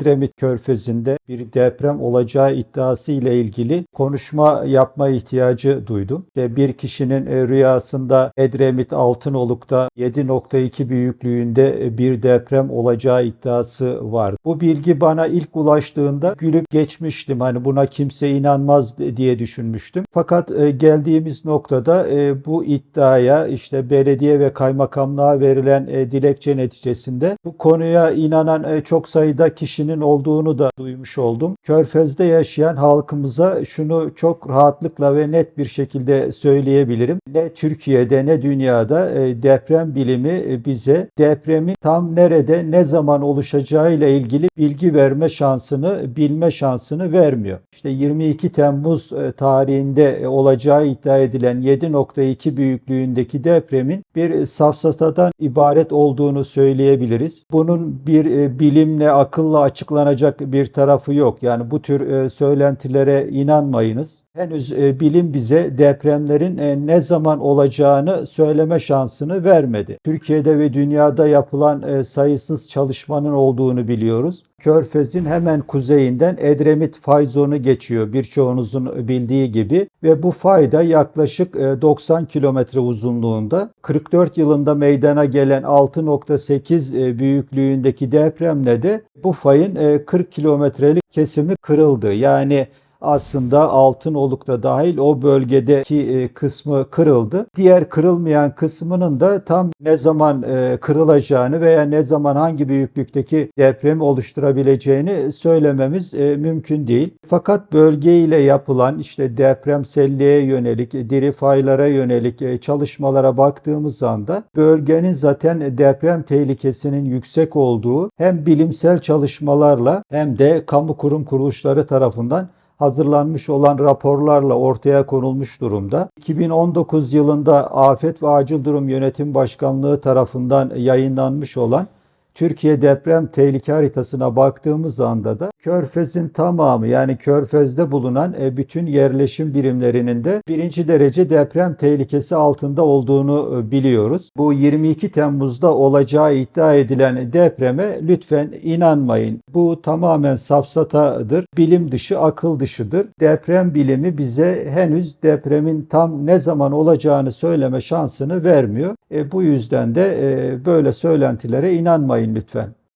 Edremit Körfezi'nde bir deprem olacağı iddiası ile ilgili konuşma yapma ihtiyacı duydum. Ve bir kişinin e, rüyasında Edremit Altınoluk'ta 7.2 büyüklüğünde e, bir deprem olacağı iddiası var. Bu bilgi bana ilk ulaştığında gülüp geçmiştim. Hani buna kimse inanmaz diye düşünmüştüm. Fakat e, geldiğimiz noktada bu iddiaya işte belediye ve kaymakamlığa verilen dilekçe neticesinde bu konuya inanan çok sayıda kişinin olduğunu da duymuş oldum. Körfez'de yaşayan halkımıza şunu çok rahatlıkla ve net bir şekilde söyleyebilirim. Ne Türkiye'de ne dünyada e, deprem bilimi e, bize depremin tam nerede ne zaman oluşacağı ile ilgili bilgi verme şansını, bilme şansını vermiyor. İşte 22 Temmuz e, tarihinde olacağı iddia edilen 7.2 büyüklüğündeki depremin bir safsatadan ibaret olduğunu söyleyebiliriz. Bunun bir bilimle, akılla açıklanacak bir tarafı yok. Yani bu tür e, söylentilere inanmayınız. Henüz e, bilim bize depremlerin e, ne zaman olacağını söyleme şansını vermedi. Türkiye'de ve dünyada yapılan e, sayısız çalışmanın olduğunu biliyoruz. Körfez'in hemen kuzeyinden Edremit fay zonu geçiyor birçoğunuzun bildiği gibi ve bu fayda yaklaşık e, 90 kilometre uzunluğunda. 44 yılında meydana gelen 6.8 e, büyüklüğündeki depremle de bu fayın e, 40 kilometrelik kesimi kırıldı. Yani aslında Altınoluk'ta dahil o bölgedeki e, kısmı kırıldı. Diğer kırılmayan kısmının da tam ne zaman e, kırılacağını veya ne zaman hangi büyüklükteki depremi oluşturabileceğini söylememiz e, mümkün değil. Fakat bölgeyle yapılan işte depremselliğe yönelik, diri faylara yönelik çalışmalara baktığımız anda bölgenin zaten deprem tehlikesinin yüksek olduğu hem bilimsel çalışmalarla hem de kamu kurum kuruluşları tarafından hazırlanmış olan raporlarla ortaya konulmuş durumda. 2019 yılında Afet ve Acil Durum Yönetim Başkanlığı tarafından yayınlanmış olan Türkiye deprem tehlike haritasına baktığımız anda da Körfez'in tamamı yani Körfez'de bulunan e, bütün yerleşim birimlerinin de birinci derece deprem tehlikesi altında olduğunu e, biliyoruz. Bu 22 Temmuz'da olacağı iddia edilen depreme lütfen inanmayın. Bu tamamen safsatadır. Bilim dışı, akıl dışıdır. Deprem bilimi bize henüz depremin tam ne zaman olacağını söyleme şansını vermiyor. E, bu yüzden de e, böyle söylentilere inanmayın lütfen.